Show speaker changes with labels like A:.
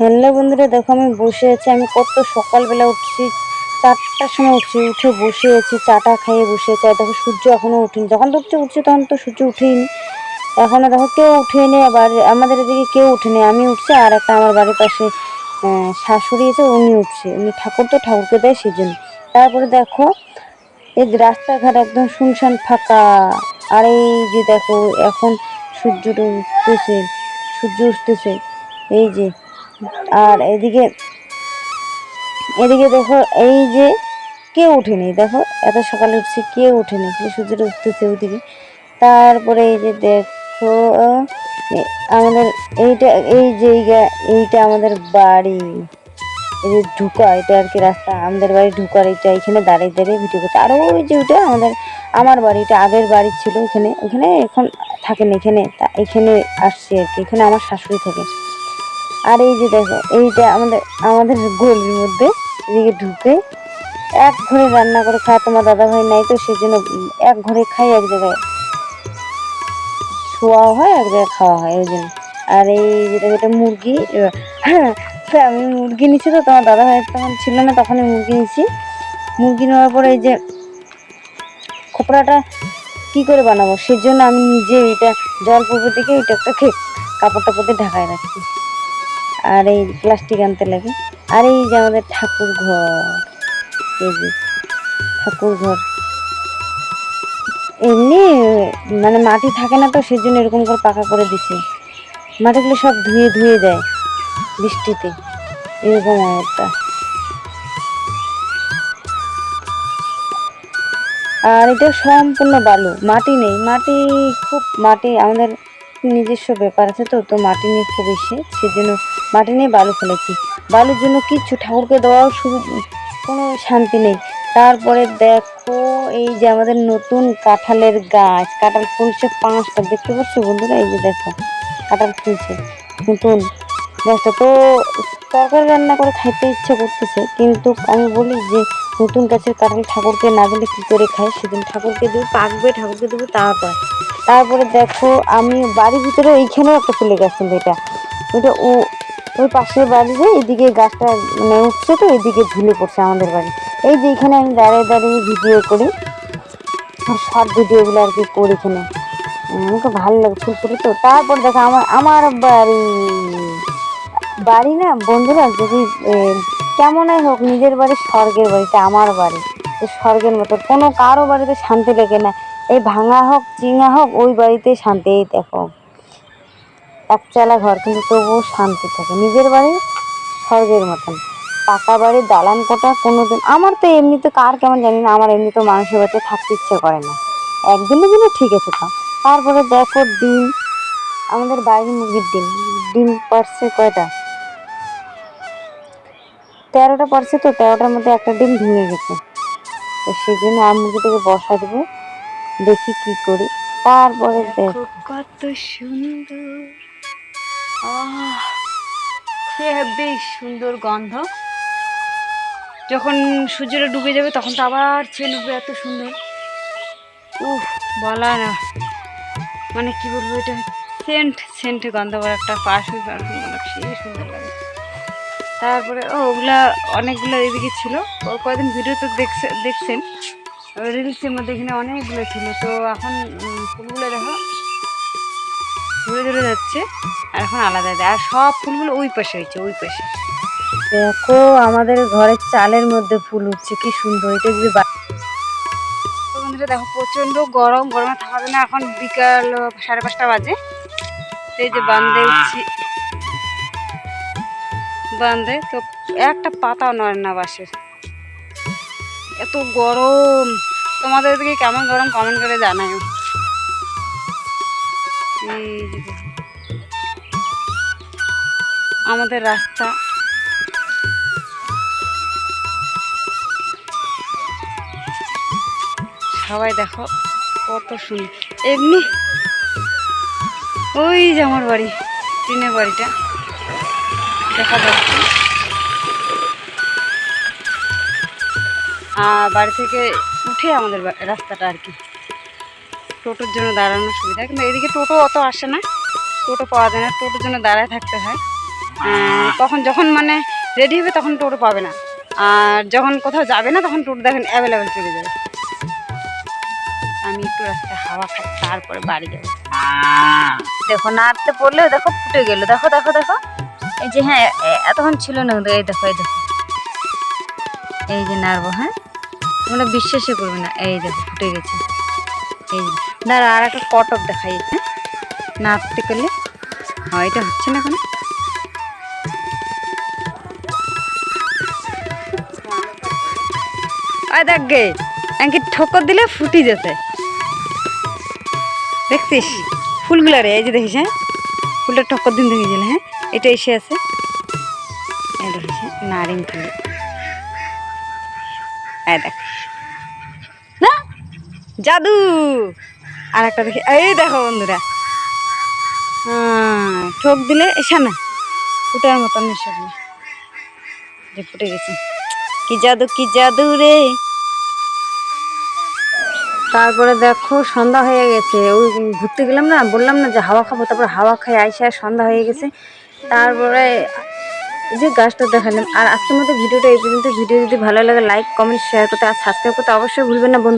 A: Hello বন্ধুরা, দেখো আমি বসে আছি। আমি কত সকালবেলা উঠছি। চারটার সময় উঠছি, উঠে বসে আছি চাটা খেয়ে বসে আছি। দেখো সূর্য এখনও উঠেনি যখন তো উঠছে তখন তো সূর্য উঠেইনি। এখনও দেখো কেউ উঠেনি, আবার আমাদের এদিকে কেউ উঠেনি। আমি উঠছি আর একটা আমার বাড়ির পাশে শাশুড়ি আছে, উনি উঠছে। উনি ঠাকুর তো ঠাকুরকে দেয় সেই জন্য তারপরে দেখো, এই রাস্তাঘাট একদম শুনশান ফাঁকা। আর এই যে দেখো, এখন সূর্যটা উঠতেছে, সূর্য উঠতেছে। এই যে আর এদিকে এদিকে দেখো এই যে কেউ উঠেনি দেখো, এত সকালে উঠছে, কেউ উঠেনি খালি সূর্যটা উঠতেছে ওইদিকে। তারপরে এই যে দেখো আমাদের এইটা, এই জায়গা, এইটা আমাদের বাড়ি। এই যে ঢুকা, এটা আর কি রাস্তা। আমাদের বাড়ি ঢুকার এইটা, এখানে দাঁড়িয়ে দাঁড়িয়ে ভিডিও করতে। আরও ওই যে ওটা আমাদের, আমার বাড়ি, এটা আগের বাড়ি ছিল ওখানে। ওখানে এখন থাকেন, এখানে তা, এখানে আসছি আর কি। এখানে আমার শাশুড়ি থাকে। আর এই যে দেখো, এইটা আমাদের আমাদের গলির মধ্যে এদিকে ঢুকে এক ঘরে রান্না করে খায়, তোমার দাদা ভাই নাই তো সেই জন্য এক ঘরে খাই এক জায়গায় শোয়া হয়, এক জায়গায় খাওয়া হয় ওই জন্য। আর এই যে দেখো, এটা মুরগি এবার আমি মুরগি নিচ্ছি তো, তোমার দাদা ভাই তখন ছিল না, তখনই মুরগি নিচ্ছি মুরগি নেওয়ার পরে এই যে খোপড়াটা কি করে বানাবো? সেই জন্য আমি নিজে এটা জল পুকুর দিকে এটা একটা কাপড় টাপড় দিয়ে ঢাকায় রাখছি। আর এই প্লাস্টিক আনতে লাগে। আর এই যে আমাদের ঠাকুর ঘর, এই যে ঠাকুর ঘর। এমনি মানে মাটি থাকে না তো সেই জন্য এরকম করে পাকা করে দিছে। মাটিগুলো সব ধুয়ে ধুয়ে দেয় বৃষ্টিতে। এরকম একটা আর এটা সম্পূর্ণ বালু। মাটি নেই। মাটি খুব মাটি। আমাদের নিজস্ব ব্যাপার আছে তো তো মাটি নিয়ে খুব এসে সেজন্য মাটি নিয়ে বালু ফেলেছি। বালুর জন্য কিচ্ছু ঠাকুরকে দেওয়াও শুধু কোনো শান্তি নেই। তারপরে দেখো এই যে আমাদের নতুন কাঁঠালের গাছ, কাঁঠাল ফুলছে পাঁচটা, দেখতে পাচ্ছ বন্ধুরা? এই যে দেখো, কাঁঠাল ফুলছে, নতুন। দেখো তো তরকারি রান্না করে খাইতে ইচ্ছে করতেছে, কিন্তু আমি বলি যে নতুন গাছের কাঁঠাল ঠাকুরকে না দিলে কী করে খায়? সেদিন ঠাকুরকে দেবো, পাকবে, ঠাকুরকে দেবো, তারপর। তারপরে দেখো, আমি বাড়ির ভিতরে এইখানেও একটা ফুলের গাছ এটা। ওটা ও, ওই পাশের বাড়িতে এদিকে গাছটা মানে উঠছে তো, এদিকে ঝুলে পড়ছে আমাদের বাড়ি। এই যে এখানে আমি দাঁড়িয়ে দাঁড়িয়ে ভিডিও করি, আর শর্ট ভিডিওগুলো আর কি করি এখানে। আমাকে ভালো লাগে ফুল ফুটে তো। তারপর দেখো, আমার আমার বাড়ি। বাড়ি না, বন্ধুরা, যদি কেমনই হোক, নিজের বাড়ি, স্বর্গের বাড়িটা আমার বাড়ি। স্বর্গের মতো, কোনো কারও বাড়িতে শান্তি লেগে না। এই ভাঙা হোক, চিঙা হোক, ওই বাড়িতে শান্তি দেখো। একচালা ঘর, কিন্তু তবুও শান্তি থাকে। নিজের বাড়ি, স্বর্গের মতন। পাকা বাড়ি, দালান কোটা কোনো দিন আমার তো এমনিতে কার কেমন জানি না, আমার এমনি তো মানুষের বাড়িতে থাকতে ইচ্ছে করে না। একদিনের জন্য ঠিক আছে তো। তারপরে দেখো ডিম, আমাদের বাইরের মুরগির ডিম। ডিম পারছে কয়টা? তেরোটা পারছে তো, তেরোটার মধ্যে একটা ডিম ভেঙে গেছে। তো সেই জন্য আর মুরগিটাকে বসা দেবো, দেখি কি করি। তারপরে
B: কত সুন্দর। বেশ সুন্দর গন্ধ। যখন সূর্যটা ডুবে যাবে, তখন তো আবার ছেয়ে উঠবে এত সুন্দর। উফ, বলা না। মানে কি বলব এটা? সেন্ট সেন্ট গন্ধ একটা পারফিউম পারফিউম অনেক সুন্দর লাগে। তারপরে ও ওগুলা অনেকগুলো এদিকে ছিল। ও কয়েকদিন ভিডিওতে দেখছে দেখছেন? রিলসের মধ্যে এখানে অনেকগুলো ছিল। তো এখন ফুলগুলো দেখো ধরে ধরে যাচ্ছে আর এখন আলাদা আর সব ফুলগুলো ওই পাশে হয়েছে ওই পাশে।
A: দেখো আমাদের ঘরের চালের মধ্যে ফুল উঠছে কি সুন্দর এটা যদি
B: তো বন্ধুরা দেখো প্রচণ্ড গরম গরমে থাকা যায় না এখন বিকাল সাড়ে পাঁচটা বাজে। তো এই যে বান্ধে উঠছি। বান্ধে তো একটা পাতাও নয় না বাসের এত গরম। তোমাদের দিকে কেমন গরম? কমেন্ট করে জানাও এই আমাদের রাস্তা। সবাই দেখো কত সুন্দর। এমনি ওই যে আমার বাড়ি, টিনের বাড়িটা। দেখা যাচ্ছে বাড়ি থেকে উঠে আমাদের রাস্তাটা আর কি। টোটোর জন্য দাঁড়ানোর সুবিধা, কিন্তু এদিকে টোটো অত আসে না। টোটো পাওয়া যায় না, টোটোর জন্য দাঁড়ায় থাকতে হয়। তখন যখন মানে রেডি হবে তখন টোটো পাবে না। আর যখন কোথাও যাবে না তখন টোটো দেখেন অ্যাভেলেবেল চলে যাবে। আমি একটু রাস্তায় হাওয়া খাই, তারপরে বাড়ি যাব। দেখো, নাড়তে পড়লেও দেখো ফুটে গেল। দেখো দেখো দেখো। এই যে হ্যাঁ এতক্ষণ ছিল না কিন্তু এই দেখো এই দেখো। এই যে নাড়বো হ্যাঁ? তোমরা বিশ্বাসই করবে না, এই দেখো, ফুটে গেছে। এই যে, দাঁড়া, আর একটা কটক দেখাই হ্যাঁ? নাড়তে করলে, হয়, এটা হচ্ছে না কোনো? দেখ গে এমনকি ঠোকর দিলে ফুটি যেতে। দেখছিস? ফুলগুলা রে, এই যে দেখিস হ্যাঁ? ফুলটা ঠক্কর দিন দেখিয়েছিল হ্যাঁ? এটা এসে আছে। দেখিস হ্যাঁ? নারিং খালি দেখ। না? জাদু! আর একটা দেখি। এই দেখো বন্ধুরা। ঠোক দিলে এসা না, ফুটার মতন এসে যে ফুটে গেছে। কি জাদু কি জাদু রে। তারপরে দেখো, সন্ধ্যা হয়ে গেছে। ওই ঘুরতে গেলাম না, বললাম না যে হাওয়া খাব। তারপরে হাওয়া খাই আইসা সন্ধ্যা হয়ে গেছে। তারপরে যে গাছটা দেখালাম, আর আজকের মতো ভিডিওটা এই পর্যন্ত। ভিডিও যদি ভালো লাগে লাইক কমেন্ট শেয়ার করতে আর সাবস্ক্রাইব করতে অবশ্যই ভুলবেন না, বন্ধু।